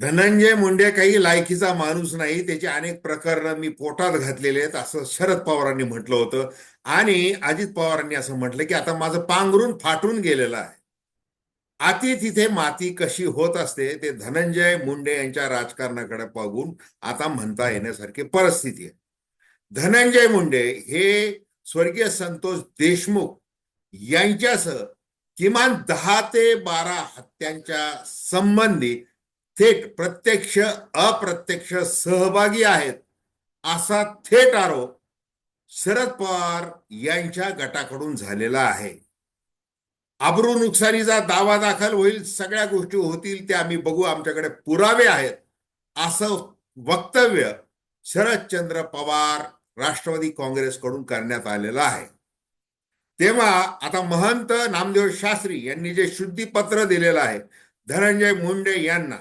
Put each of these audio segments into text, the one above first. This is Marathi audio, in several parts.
धनंजय मुंडे काही लायकीचा माणूस नाही. त्याची अनेक प्रकरणं मी पोटात घातलेले आहेत असं शरद पवारांनी म्हटलं होतं. आणि अजित पवारांनी असं म्हटलं की आता माझं पांघरून फाटून गेलेलं आहे. आती तिथे माती कशी होत असते ते धनंजय मुंडे यांच्या राजकारणाकडे बघून आता म्हणता येण्यासारखी परिस्थिती आहे. धनंजय मुंडे हे स्वर्गीय संतोष देशमुख यांच्यासह किमान दहा ते बारा हत्यांच्या संबंधी थेट प्रत्यक्ष अप्रत्यक्ष सहभागी आहेत असा थेट आरोप शरद पवार यांच्या गटाकडून झालेला आहे. अब्रू नुकसानीचा दावा दाखल होईल सगळ्या गोष्टी होतील त्या आम्ही बघू आमच्याकडे पुरावे आहेत असं वक्तव्य शरदचंद्र पवार राष्ट्रवादी काँग्रेसकडून करण्यात आलेलं आहे. तेव्हा आता महंत नामदेव शास्त्री यांनी जे शुद्धीपत्र दिलेलं आहे धनंजय मुंडे यांना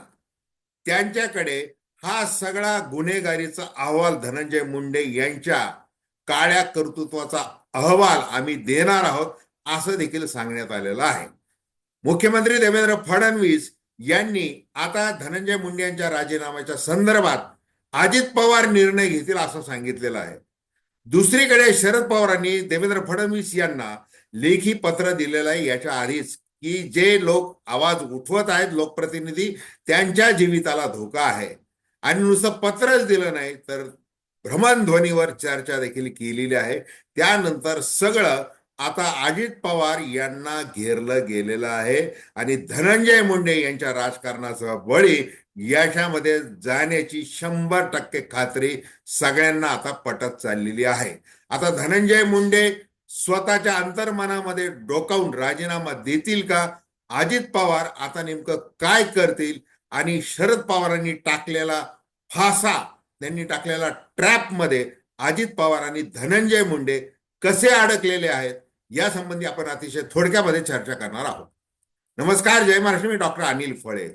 त्यांच्याकडे हा सगळा गुन्हेगारीचा अहवाल धनंजय मुंडे यांच्या काळ्या कर्तृत्वाचा अहवाल आम्ही देणार आहोत असं देखील सांगण्यात आलेलं आहे. मुख्यमंत्री देवेंद्र फडणवीस यांनी आता धनंजय मुंडे यांच्या राजीनाम्याच्या संदर्भात अजित पवार निर्णय घेतील असं सांगितलेलं आहे. दुसरीकडे शरद पवारांनी देवेंद्र फडणवीस यांना लेखी पत्र दिलेलं आहे याच्या आधीच की जे लोक आवाज उठवत आहेत लोकप्रतिनिधी त्यांच्या जीविताला धोका आहे. आणि नुसतं पत्रच दिलं नाही तर भ्रमणध्वनीवर चर्चा देखील केलेली आहे. त्यानंतर सगळं आता अजित पवार यांना घेरलं गेलेलं आहे. आणि धनंजय मुंडे यांच्या राजकारणासह बळी याच्यामध्ये जाण्याची शंभर टक्के खात्री सगळ्यांना आता पटत चाललेली आहे. आता धनंजय मुंडे स्वतःच्या अंतर्मनामध्ये डोकावून राजीनामा देतील का? अजित पवार आता नेमकं काय करतील? आणि शरद पवारांनी टाकलेला फासा त्यांनी टाकलेला ट्रॅपमध्ये अजित पवार आणि धनंजय मुंडे कसे अडकलेले आहेत? या संबंधी आपण अतिशय थोडक्यामध्ये चर्चा करणार आहोत. नमस्कार जय महाराष्ट्र मी डॉक्टर अनिल फळे.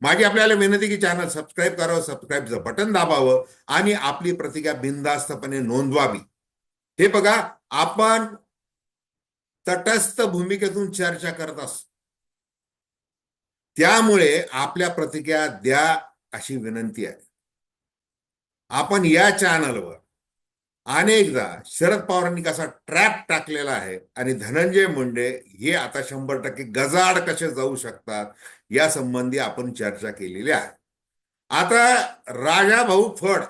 माझी आपल्याला विनंती की चॅनल सबस्क्राईब करावं सबस्क्राईबचं बटन दाबावं आणि आपली प्रतिक्रिया बिनधास्तपणे नोंदवावी. हे बघा आपण तटस्थ भूमिकेतून चर्चा करत असतो. त्यामुळे आपल्या प्रतिक्रिया द्या अशी विनंती आहे. आपण या चॅनलवर अनेकदा शरद पवारांनी कसा ट्रॅप टाकलेला आहे आणि धनंजय मुंडे हे आता शंभर टक्के गजाड कसे जाऊ शकतात या संबंधी आपण चर्चा केलेली आहे. आता राजा भाऊ फड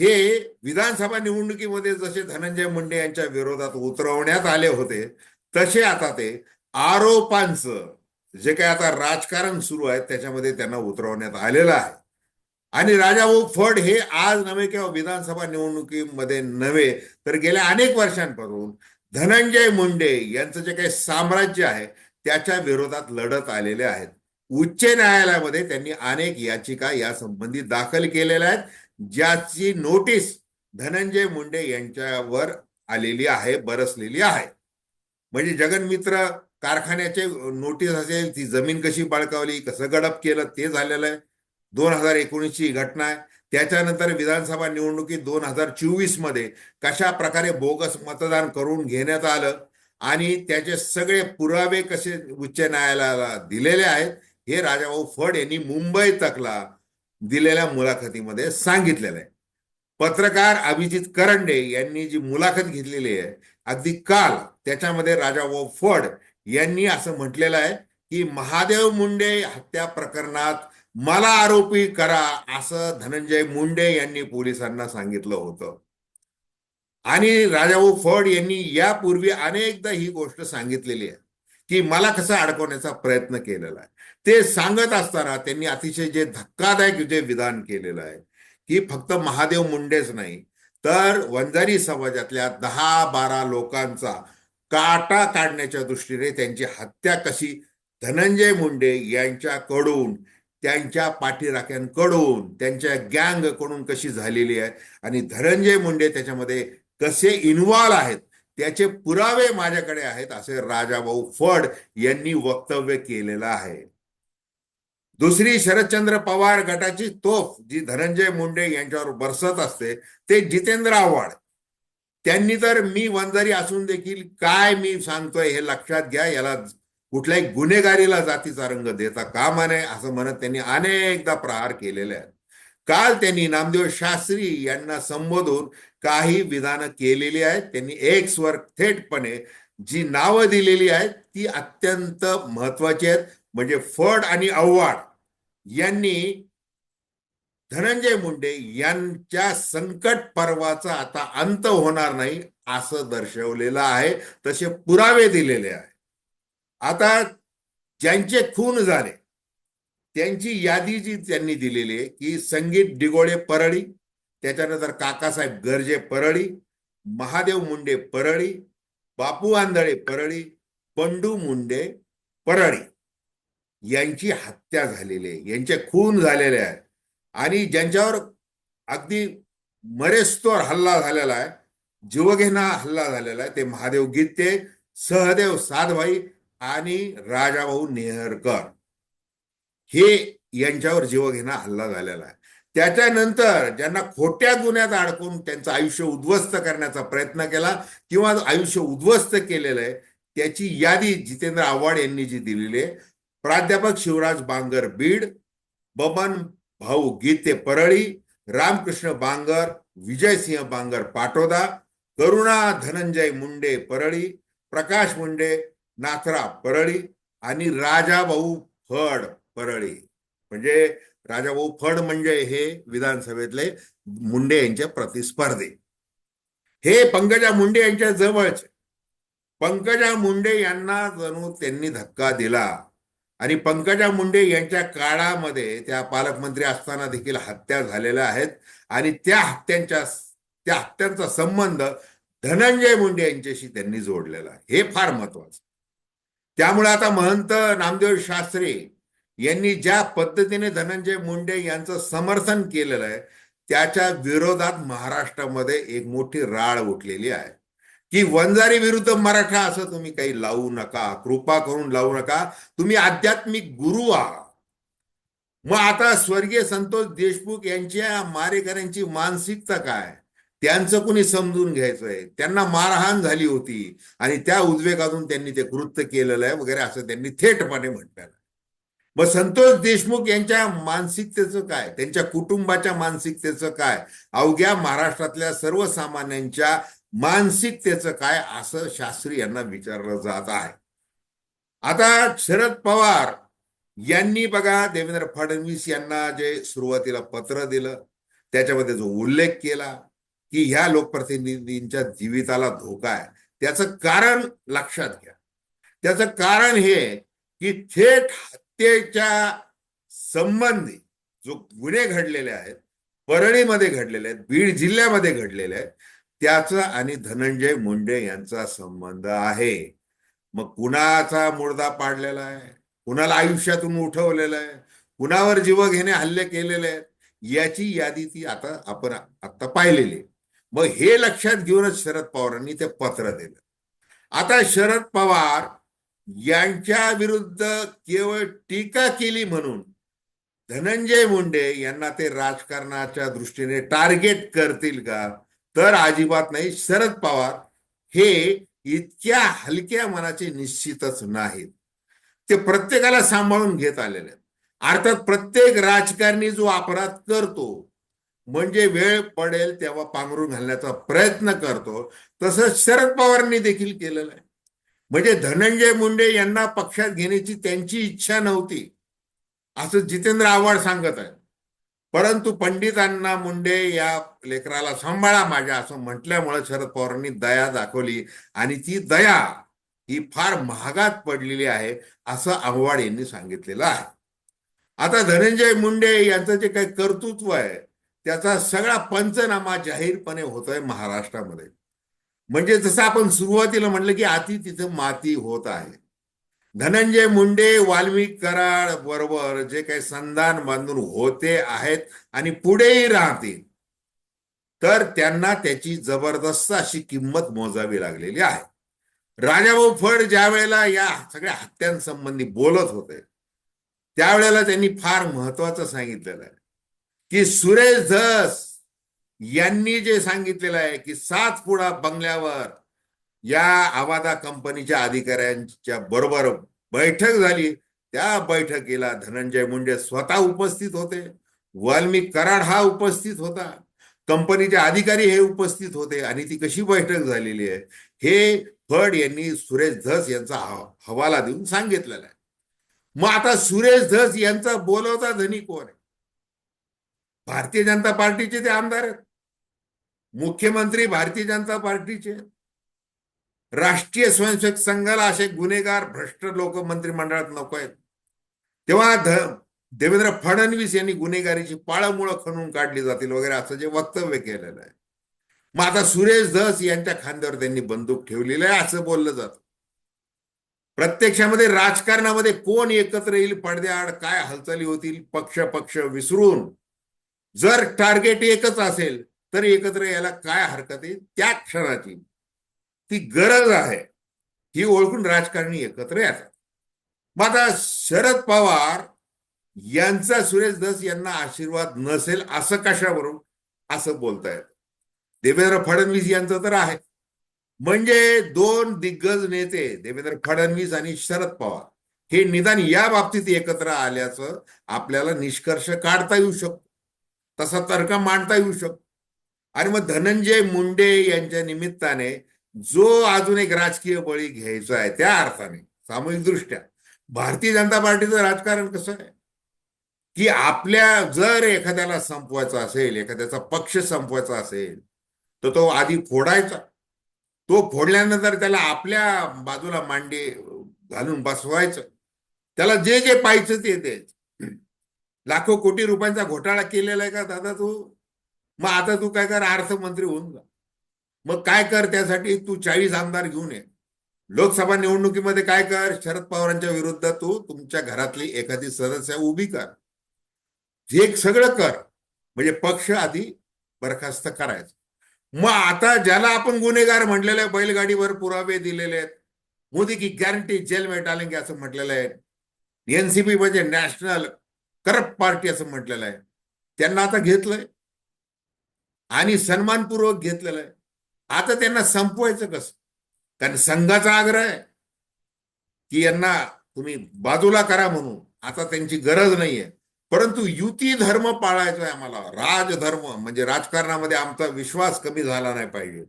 हे विधानसभा निवडणुकीमध्ये जसे धनंजय मुंडे यांच्या विरोधात उतरवण्यात आले होते तसे आता ते आरोपांचं जे काही आता राजकारण सुरू आहे त्याच्यामध्ये त्यांना उतरवण्यात आलेलं आहे. आणि राजाभाऊ फड हे आज नव्हे किंवा विधानसभा निवडणुकीमध्ये नव्हे तर गेल्या अनेक वर्षांपासून धनंजय मुंडे यांचं जे काही साम्राज्य आहे त्याच्या विरोधात लढत आलेले आहेत. उच्च न्यायालयामध्ये त्यांनी अनेक याचिका या संबंधी दाखल केलेल्या आहेत. ज्याची नोटीस धनंजय मुंडे यांच्यावर आलेली आहे बरसलेली आहे. म्हणजे जगनमित्र कारखान्याचे नोटीस असेल ती जमीन कशी बळकावली कसं गडप केलं ते झालेलं आहे. दोन हजार एकोणीसची घटना आहे. त्याच्यानंतर विधानसभा निवडणुकीत दोन हजार चोवीसमध्ये कशा प्रकारे बोगस मतदान करून घेण्यात आलं आणि त्याचे सगळे पुरावे कसे उच्च न्यायालयाला दिलेले आहेत हे राजाभाऊ फड यांनी मुंबई तकला दिलेल्या मुलाखतीमध्ये सांगितलेलं आहे. पत्रकार अभिजित करंडे यांनी जी मुलाखत घेतलेली आहे अगदी काल त्याच्यामध्ये राजा राजाभाऊ फड यांनी असं म्हटलेलं आहे की महादेव मुंडे हत्या प्रकरणात मला आरोपी करा असं धनंजय मुंडे यांनी पोलिसांना सांगितलं होतं. आणि राजाभाऊ फड यांनी यापूर्वी अनेकदा ही गोष्ट सांगितलेली आहे की मला कसं अडकवण्याचा प्रयत्न केलेला आहे. ते सांगत असताना त्यांनी अतिशय जे धक्कादायक जे विधान केलेलं आहे की फक्त महादेव मुंडेच नाही तर वंजारी समाजातल्या दहा बारा लोकांचा काटा काढण्याच्या दृष्टीने त्यांची हत्या कशी धनंजय मुंडे यांच्याकडून त्यांच्या पाठीराख्यांकडून त्यांच्या गँगकडून कशी झालेली आहे आणि धनंजय मुंडे त्याच्यामध्ये कसे इन्व्हॉल्व आहेत त्याचे पुरावे माझ्याकडे आहेत असे राजाभाऊ फड यांनी वक्तव्य केलेलं आहे. दुसरी शरदचंद्र पवार गटाची तोफ जी धनंजय मुंडे यांच्यावर बरसत असते ते जितेंद्र आव्हाड. त्यांनी तर मी वंजारी असून देखील काय मी सांगतोय हे लक्षात घ्या याला कुठल्याही गुन्हेगारीला जातीचा रंग देता कामा नये असं म्हणत त्यांनी अनेकदा प्रहार केलेले आहेत. काल त्यांनी नामदेव शास्त्री यांना संबोधून काही विधानं केलेली आहेत. त्यांनी एक्सवर थेटपणे जी नावं दिलेली आहेत ती अत्यंत महत्वाची आहेत. म्हणजे फड आणि आव्हाड. यांनी धनंजय मुंडे यांच्या संकट पर्वाचा आता अंत होणार नाही असं दर्शवलेलं आहे. तसे पुरावे दिलेले आहे आता ज्यांचे खून झाले त्यांची यादी जी त्यांनी दिलेली आहे की संगीत डिगोळे परळी त्याच्यानंतर काकासाहेब गर्जे परळी महादेव मुंडे परळी बापू आंधळे परळी पंडू मुंडे परळी. यांची हत्या झालेली आहे. यांचे खून झालेले आहे आणि ज्यांच्यावर अगदी मरेस्तोर हल्ला झालेला आहे जीवघेणा हल्ला झालेला आहे ते महादेव गीते सहदेव साधभाई आणि राजाभाऊ नेहरकर. हे यांच्यावर जीवघेणा हल्ला झालेला आहे. त्याच्यानंतर ज्यांना खोट्या गुन्ह्यात अडकून त्यांचं आयुष्य उद्ध्वस्त करण्याचा प्रयत्न केला किंवा आयुष्य उद्ध्वस्त केलेलं आहे त्याची यादी जितेंद्र आव्हाड यांनी जी दिलेली आहे प्राध्यापक शिवराज बांगर बीड बबन भाऊ गीते परळी रामकृष्ण बांगर विजयसिंह बांगर पाटोदा करुणा धनंजय मुंडे परळी प्रकाश मुंडे नाथरा परळी आणि राजाभाऊ फड परळी. म्हणजे राजाभाऊ फड म्हणजे हे विधानसभेतले मुंडे यांचे प्रतिस्पर्धी. हे पंकजा मुंडे यांच्या जवळचे. पंकजा मुंडे यांना जणू त्यांनी धक्का दिला. आणि पंकजा मुंडे यांच्या काळामध्ये त्या पालकमंत्री असताना देखील हत्या झालेल्या आहेत. आणि त्या हत्यांच्या त्या हत्यांचा संबंध धनंजय मुंडे यांच्याशी त्यांनी जोडलेला आहे. हे फार महत्वाचं त्यामुळे आता महंत नामदेव शास्त्री यांनी ज्या पद्धतीने धनंजय मुंडे यांचं समर्थन केलेलं आहे त्याच्या विरोधात महाराष्ट्रामध्ये एक मोठी राळ उठलेली आहे. की वंजारी विरुद्ध मराठा असं तुम्ही काही लावू नका कृपा करून लावू नका. तुम्ही आध्यात्मिक गुरु आहात. मग आता स्वर्गीय संतोष देशमुख यांच्या मारेकऱ्यांची मानसिकता काय? त्यांचं कुणी समजून घ्यायचंय? त्यांना मारहाण झाली होती आणि त्या उद्वेगातून त्यांनी ते कृत्य केलेलं आहे वगैरे असं त्यांनी थेटपणे म्हटलेलं आहे. मग संतोष देशमुख यांच्या मानसिकतेचं काय? त्यांच्या कुटुंबाच्या मानसिकतेचं काय? अवघ्या महाराष्ट्रातल्या सर्वसामान्यांच्या मानसिकतेचं काय असं शास्त्री यांना विचारलं जात आहे. आता शरद पवार यांनी बघा देवेंद्र फडणवीस यांना जे सुरुवातीला पत्र दिलं त्याच्यामध्ये जो उल्लेख केला की ह्या लोकप्रतिनिधींच्या जीविताला धोका आहे. त्याचं कारण लक्षात घ्या. त्याचं कारण हे की थेट हत्येच्या संबंधी जो गुन्हे घडलेले आहेत परळीमध्ये घडलेले आहेत बीड जिल्ह्यामध्ये घडलेले आहेत त्याचा आणि धनंजय मुंडे यांचा संबंध आहे. मग कुणाचा मुर्दा पाडलेला आहे? कुणाला आयुष्यातून उठवलेलं आहे? कुणावर जीव घेणे हल्ले केलेले आहेत? याची यादी ती आता आपण आता पाहिलेली मग हे लक्षात घेऊनच शरद पवारांनी ते पत्र दिलं. आता शरद पवार यांच्या विरुद्ध केवळ टीका केली म्हणून धनंजय मुंडे यांना ते राजकारणाच्या दृष्टीने टार्गेट करतील का? तर अजिबात नाही. शरद पवार हे इतक्या हलक्या मनाचे निश्चितच नाहीत. ते प्रत्येकाला सांभाळून घेत आलेले आहेत. अर्थात प्रत्येक राजकारणी जो अपराध करतो म्हणजे वेळ पडेल तेव्हा पांघरून घालण्याचा प्रयत्न करतो. तसंच शरद पवारांनी देखील केलेलं आहे. म्हणजे धनंजय मुंडे यांना पक्षात घेण्याची त्यांची इच्छा नव्हती. असं जितेंद्र आव्हाड सांगत आहे परंतु पंडित अण्णा मुंडे या लेकराला सांभाळा माझ्या असं म्हटल्यामुळे शरद पवारांनी दया दाखवली. आणि ती दया ही फार महागात पडलेली आहे असं आव्हाड यांनी सांगितलेलं आहे. आता धनंजय मुंडे यांचं जे काही कर्तृत्व आहे त्याचा सगळा पंचनामा जाहीरपणे होतोय महाराष्ट्रामध्ये. म्हणजे जसं आपण सुरुवातीला म्हटलं की आती तिथं माती होत आहे. धनंजय मुंडे वाल्मिक कराड बरोबर जे काही संधान बांधून होते आहेत आणि पुढेही राहतील तर त्यांना त्याची जबरदस्त अशी किंमत मोजावी लागलेली आहे. राजाभाऊ फड ज्या वेळेला या सगळ्या हत्यांसंबंधी बोलत होते त्यावेळेला त्यांनी फार महत्वाचं सांगितलेलं आहे की सुरेश धस यांनी जे सांगितलेलं आहे की सात पुढा बंगल्यावर या आवादा कंपनीच्या अधिकाऱ्यांच्या बरोबर बैठक झाली. त्या बैठकीला धनंजय मुंडे स्वतः उपस्थित होते. वाल्मिक कराड हा उपस्थित होता. कंपनीचे अधिकारी हे उपस्थित होते आणि ती कशी बैठक झालेली आहे हे फड यांनी सुरेश धस यांचा हवाला देऊन सांगितलेला आहे. मग आता सुरेश धस यांचा बोलवता धनी कोण आहे? भारतीय जनता पार्टीचे ते आमदार आहेत. मुख्यमंत्री भारतीय जनता पार्टीचे आहेत. राष्ट्रीय स्वयंसेवक संघाला असे गुन्हेगार भ्रष्ट लोक मंत्रिमंडळात नको आहेत. तेव्हा ध देवेंद्र फडणवीस यांनी गुन्हेगारीची पाळमुळं खणून काढली जातील वगैरे असं जे वक्तव्य केलेलं आहे. मग आता सुरेश धस यांच्या खांद्यावर त्यांनी बंदूक ठेवलेलं आहे असं बोललं जातं. प्रत्यक्षामध्ये राजकारणामध्ये कोण एकत्र येईल पडद्याआड काय हालचाली होतील पक्ष पक्ष विसरून जर टार्गेट एकच असेल तर एकत्र यायला काय हरकत आहे? त्या क्षणाची. ती गरज आहे. ही ओळखून राजकारणी एकत्र येतात. मग आता शरद पवार यांचा सुरेश दस यांना आशीर्वाद नसेल असं कशावरून? असं बोलतायत. देवेंद्र फडणवीस यांचं तर आहे. म्हणजे दोन दिग्गज नेते देवेंद्र फडणवीस आणि शरद पवार हे निदान या बाबतीत एकत्र आल्याचं आपल्याला निष्कर्ष काढता येऊ शकतो. तसा तर्क मांडता येऊ शकतो. आणि मग धनंजय मुंडे यांच्या निमित्ताने जो अजून एक राजकीय बळी घ्यायचा आहे त्या अर्थाने सामूहिक दृष्ट्या भारतीय जनता पार्टीचं राजकारण कसं आहे? की आपल्या जर एखाद्याला संपवायचा असेल एखाद्याचा पक्ष संपवायचा असेल तर तो आधी फोडायचा. तो फोडल्यानंतर त्याला आपल्या बाजूला मांडी घालून बसवायचं. त्याला जे जे पाहिजे ते द्यायचं लाखो कोटी रुपयांचा घोटाळा केलेला आहे का दादा तू? मग आता तू काय कर अर्थमंत्री होऊन जा. मग काय कर त्यासाठी? तू चाळीस आमदार घेऊन ये. लोकसभा निवडणुकीमध्ये काय कर? शरद पवारांच्या विरुद्ध तू तुमच्या घरातली एखादी सदस्य उभी कर. हे सगळं कर. म्हणजे पक्ष आधी बरखास्त करायचं. मग आता ज्याला आपण गुन्हेगार म्हटलेलं आहे बैलगाडीवर पुरावे दिलेले आहेत. मोदी की गॅरंटी जेल में डालेंगे असं म्हटलेलं आहे. एनसीपी म्हणजे नॅशनल करप्ट पार्टी असं म्हटलेलं आहे. त्यांना आता घेतलंय. आणि सन्मानपूर्वक घेतलेलं आहे. आता त्यांना संपवायचं कसं? कारण संघाचा आग्रह आहे. की यांना तुम्ही बाजूला करा म्हणून. आता त्यांची गरज नाहीये. परंतु युती धर्म पाळायचा आहे आम्हाला. राजधर्म म्हणजे राजकारणामध्ये आमचा विश्वास कमी झाला नाही पाहिजे.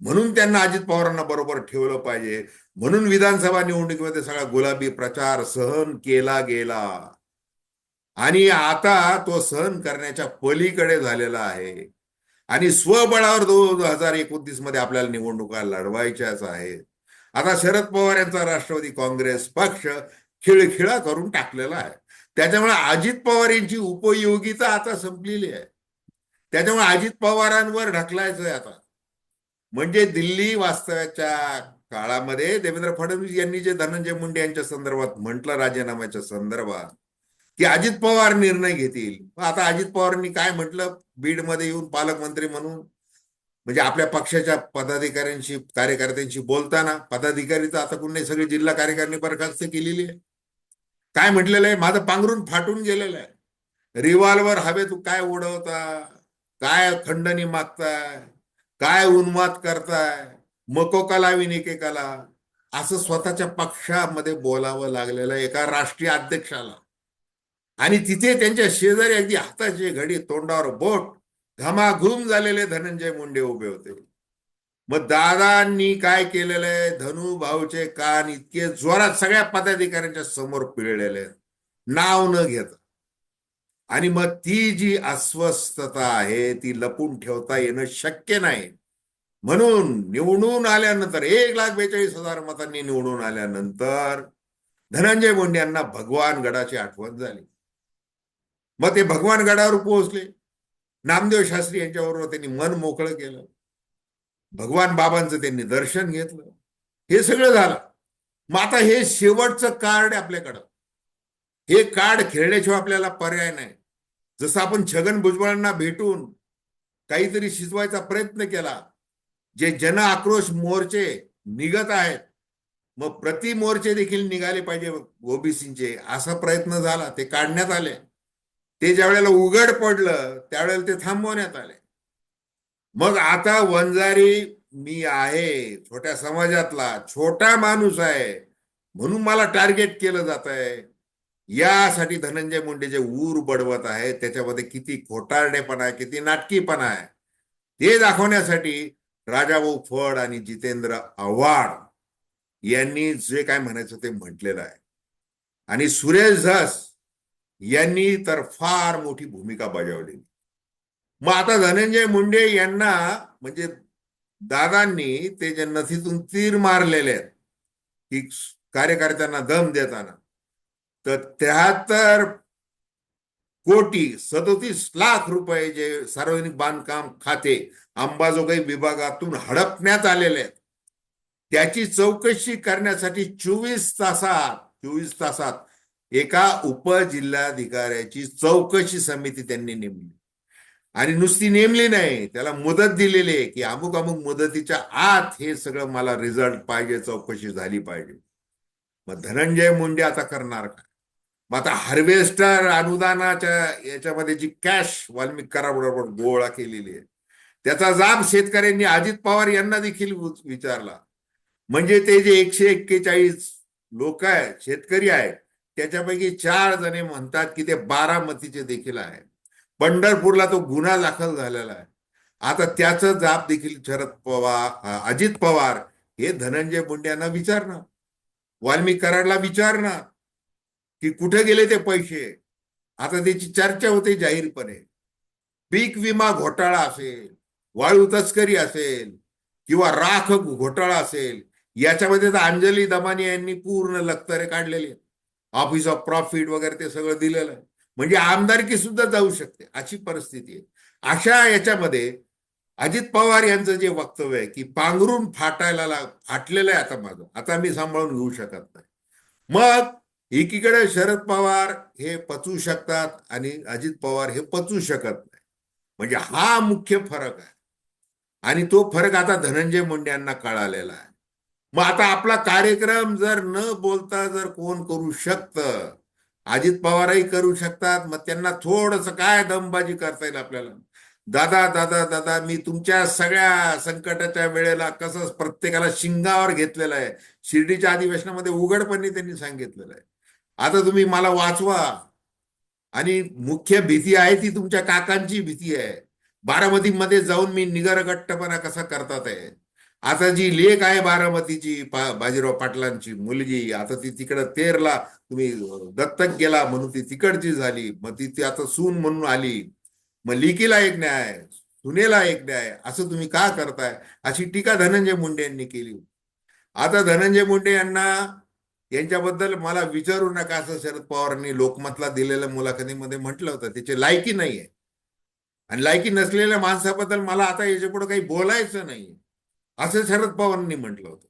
म्हणून त्यांना अजित पवारांना बरोबर ठेवलं पाहिजे. म्हणून विधानसभा निवडणुकीमध्ये सगळा गुलाबी प्रचार सहन केला गेला. आणि आता तो सहन करण्याच्या पलीकडे झालेला आहे. आणि स्वबळावर दोन हजार एकोणतीसमध्ये आपल्याला निवडणुका लढवायच्याच आहेत. आता शरद पवार यांचा राष्ट्रवादी काँग्रेस पक्ष खिळखिळा करून टाकलेला आहे. त्याच्यामुळे अजित पवार यांची उपयोगिता आता संपलेली आहे. त्याच्यामुळे अजित पवारांवर ढकलायचंय आता. म्हणजे दिल्ली वास्तव्याच्या काळामध्ये देवेंद्र फडणवीस यांनी जे धनंजय मुंडे यांच्या संदर्भात म्हटलं राजीनाम्याच्या संदर्भात की अजित पवार निर्णय घेतील. आता अजित पवारांनी काय म्हटलं? बीडमध्ये येऊन पालकमंत्री म्हणून. म्हणजे आपल्या पक्षाच्या पदाधिकाऱ्यांशी कार्यकर्त्यांशी बोलताना पदाधिकारी तर आता कुणी सगळे जिल्हा कार्यकारिणी बरखास्त केलेली आहे. काय म्हटलेलं आहे? माझं पांघरून फाटून गेलेलं आहे. रिव्हॉल्वर हवे तू काय उडवता? काय खंडणी मागताय? काय उन्माद करताय? मको कला विनिके कला. असं स्वतःच्या पक्षामध्ये बोलावं लागलेलं एका राष्ट्रीय अध्यक्षाला. आणि तिथे त्यांच्या शेजारी अगदी हाताची घडी तोंडावर बोट घमाघूम झालेले धनंजय मुंडे उभे होते. मग दादांनी काय केलेलं आहे? धनु भाऊचे कान इतके जोरात सगळ्या पदाधिकाऱ्यांच्या समोर पिळलेले आहेत. नाव न घेता. आणि मग ती जी अस्वस्थता आहे ती लपून ठेवता येणं शक्य नाही. म्हणून निवडून आल्यानंतर एक लाख बेचाळीस हजार मतांनी निवडून आल्यानंतर धनंजय मुंडे यांना भगवान गडाची आठवण झाली. मग ते भगवान गडावर पोहोचले. नामदेव शास्त्री यांच्याबरोबर त्यांनी मन मोकळं केलं. भगवान बाबांचं त्यांनी दर्शन घेतलं. हे सगळं झालं. मग आता हे शेवटचं कार्ड आहे आपल्याकडं. हे कार्ड खेळण्याशिवाय आपल्याला पर्याय नाही. जसं आपण छगन भुजबळांना भेटून काहीतरी शिजवायचा प्रयत्न केला जे जन आक्रोश मोर्चे निघत आहेत मग प्रति मोर्चे देखील निघाले पाहिजे ओबीसीचे असा प्रयत्न झाला ते काढण्यात आले. ते ज्या वेळेला उघड पडलं त्यावेळेला ते थांबवण्यात आले. मग आता वंजारी मी आहे छोट्या समाजातला छोटा माणूस आहे म्हणून मला टार्गेट केलं जात आहे यासाठी धनंजय मुंडे जे ऊर बडवत आहे त्याच्यामध्ये किती खोटारडेपणा आहे किती नाटकीपणा आहे ते दाखवण्यासाठी राजाभाऊ फड आणि जितेंद्र आव्हाड यांनी जे काय म्हणायचं ते म्हटलेलं आहे. आणि सुरेश झस यांनी तर फार मोठी भूमिका बजावली. मग आता धनंजय मुंडे यांना म्हणजे दादांनी ते जे नथीतून तीर मारलेले आहेत की कार्यकर्त्यांना दम देताना तर त्र्याहत्तर कोटी सदोतीस लाख रुपये जे सार्वजनिक बांधकाम खाते अंबाजोगाई विभागातून हडपण्यात आलेले आहेत. त्याची चौकशी करण्यासाठी चोवीस तासात चोवीस तासात एका उपजिल्हाधिकाऱ्याची चौकशी समिती त्यांनी नेमली. आणि नुसती नेमली नाही त्याला मुदत दिलेली आहे की अमुक अमुक मुदतीच्या आत हे सगळं मला रिझल्ट पाहिजे चौकशी झाली पाहिजे. मग धनंजय मुंडे आता करणार काय? मग आता हार्वेस्टर अनुदानाच्या याच्यामध्ये जी कॅश वाल्मिक कराबरोबर गोळा केलेली आहे त्याचा जाब शेतकऱ्यांनी अजित पवार यांना देखील विचारला. म्हणजे ते जे एकशे एक्केचाळीस लोक आहेत शेतकरी आहेत त्याच्यापैकी चार जणे म्हणतात की ते बारामतीचे देखील आहे पंढरपूरला तो गुन्हा दाखल झालेला आहे. आता त्याचं जाप देखील शरद पवार अजित पवार हे धनंजय मुंडे यांना विचारणार. वाल्मिक कराडला विचारणार की कुठे गेले ते पैसे? आता त्याची चर्चा होते जाहीरपणे. पीक विमा घोटाळा असेल वाळू तस्करी असेल किंवा राख घोटाळा असेल याच्यामध्ये तर अंजली दमानी यांनी पूर्ण लक्तरे काढलेले ऑफिस ऑफ प्रॉफिट वगैरे ते सगळं दिलेलं आहे. म्हणजे आमदारकी सुद्धा जाऊ शकते अशी परिस्थिती आहे. अशा याच्यामध्ये अजित पवार यांचं जे वक्तव्य आहे की पांघरून फाटायला लाग फाटलेलं आहे आता माझं. आता मी सांभाळून घेऊ शकत नाही. मग एकीकडे शरद पवार हे पचू शकतात आणि अजित पवार हे पचू शकत नाही. म्हणजे हा मुख्य फरक आहे. आणि तो फरक आता धनंजय मुंडे यांना कळालेला आहे. मग आता आपला कार्यक्रम जर न बोलता जर कोण करू शकतं अजित पवारही करू शकतात मग त्यांना थोडस काय दमबाजी करता येईल आपल्याला? दादा दादा दादा मी तुमच्या सगळ्या संकटाच्या वेळेला कसं प्रत्येकाला शिंगावर घेतलेलं आहे. शिर्डीच्या अधिवेशनामध्ये उघडपणे त्यांनी सांगितलेलं आहे. आता तुम्ही मला वाचवा. आणि मुख्य भीती आहे ती तुमच्या काकांची भीती आहे. बारामतीमध्ये जाऊन मी निगरगट्टपणा कसा करतात आहे आता जी लेख आहे बारामतीची पा बाजीराव पाटलांची मुलगी आता ती तिकडं तेरला तुम्ही दत्तक गेला म्हणून ती तिकडची झाली मग ती ती आता सून म्हणून आली. मग लिकीला एक न्याय सुनेला एक न्याय असं तुम्ही का करताय? अशी टीका धनंजय मुंडे यांनी केली. आता धनंजय मुंडे यांना यांच्याबद्दल मला विचारू नका असं शरद पवारांनी लोकमतला दिलेल्या मुलाखतीमध्ये म्हटलं होतं. त्याची लायकी नाहीये. आणि लायकी नसलेल्या माणसाबद्दल मला आता याच्यापुढे काही बोलायचं नाही असं शरद पवारांनी म्हटलं होतं.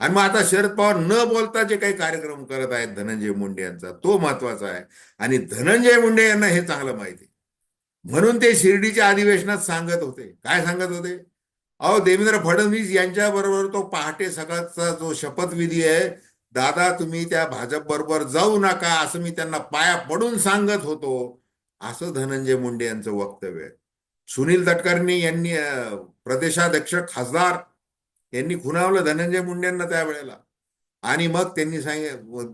आणि मग आता शरद पवार न बोलता जे काही कार्यक्रम करत आहेत धनंजय मुंडे यांचा तो महत्त्वाचा आहे. आणि धनंजय मुंडे यांना हे चांगलं माहिती म्हणून ते शिर्डीच्या अधिवेशनात सांगत होते. काय सांगत होते? अहो देवेंद्र फडणवीस यांच्या बरोबर तो पहाटे सकाळचा जो शपथविधी आहे दादा तुम्ही त्या भाजप बरोबर जाऊ नका असं मी त्यांना पाया पडून सांगत होतो. असं धनंजय मुंडे यांचं वक्तव्य आहे. सुनील तटकर्णी यांनी प्रदेशाध्यक्ष खासदार यांनी खुणावलं धनंजय मुंडेंना त्यावेळेला. आणि मग त्यांनी सांग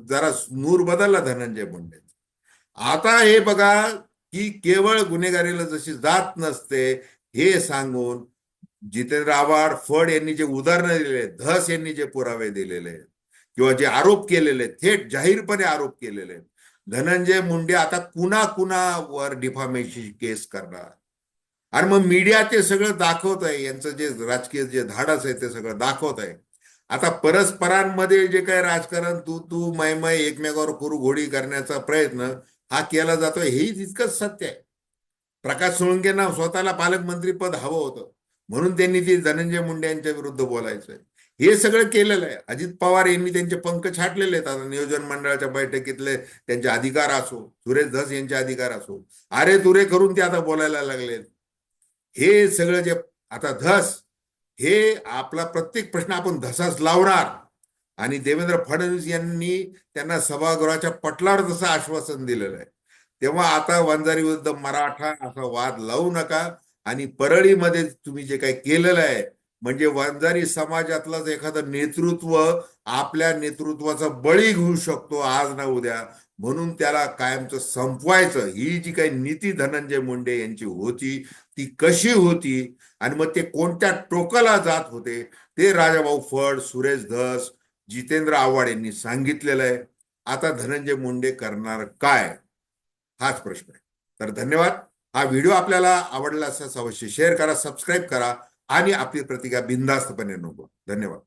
जरा नूर बदलला धनंजय मुंडे आता हे बघा की केवळ गुन्हेगारीला जशी जात नसते हे सांगून जितेंद्र आव्हाड फड यांनी जे उदाहरणं दिलेले धस यांनी जे पुरावे दिलेले आहेत किंवा जे आरोप केलेले थेट जाहीरपणे आरोप केलेले धनंजय मुंडे आता कुणा कुणावर डिफामेशी केस करणार? आणि मग मीडिया ते सगळं दाखवत आहे यांचं जे राजकीय जे धाडस आहे ते सगळं दाखवत आहे. आता परस्परांमध्ये जे काही राजकारण तू तू मय मय एकमेकावर कुरुघोडी घोडी करण्याचा प्रयत्न हा केला जातोय हेही तितकंच सत्य आहे. प्रकाश सोळंकेंना स्वतःला पालकमंत्री पद हवं होतं म्हणून त्यांनी ते धनंजय मुंडे यांच्या विरुद्ध बोलायचंय. हे सगळं केलेलं आहे. अजित पवार यांनी त्यांचे पंख छाटलेले आहेत. आता नियोजन मंडळाच्या बैठकीतले त्यांचे अधिकार असो सुरेश धस यांचे अधिकार असो अरे तुरे करून ते आता बोलायला लागलेत. हे सगळं जे आता धस हे आपला प्रत्येक प्रश्न आपण धसाच लावणार. आणि देवेंद्र फडणवीस यांनी त्यांना सभागृहाच्या पटलावर जसं आश्वासन दिलेलं आहे. तेव्हा आता वंजारी विरुद्ध मराठा असा वाद लावू नका. आणि परळीमध्ये तुम्ही जे काही केलेलं आहे म्हणजे वंजारी समाजातलंच एखादं नेतृत्व आपल्या नेतृत्वाचा बळी घेऊ शकतो आज ना उद्या म्हणून त्याला कायमचं संपवायचं. ही जी काही नीती धनंजय मुंडे यांची होती ती कशी होती आणि मग ते कोणत्या टोकाला जात होते ते राजाभाऊ फड सुरेश धस जितेंद्र आव्हाड यांनी सांगितलेलं आहे. आता धनंजय मुंडे करणार काय? हाच प्रश्न आहे. तर धन्यवाद. हा व्हिडिओ आपल्याला आवडला असल्यास अवश्य शेअर करा सबस्क्राईब करा आणि आपली प्रतिक्रिया बिनधास्तपणे नको धन्यवाद.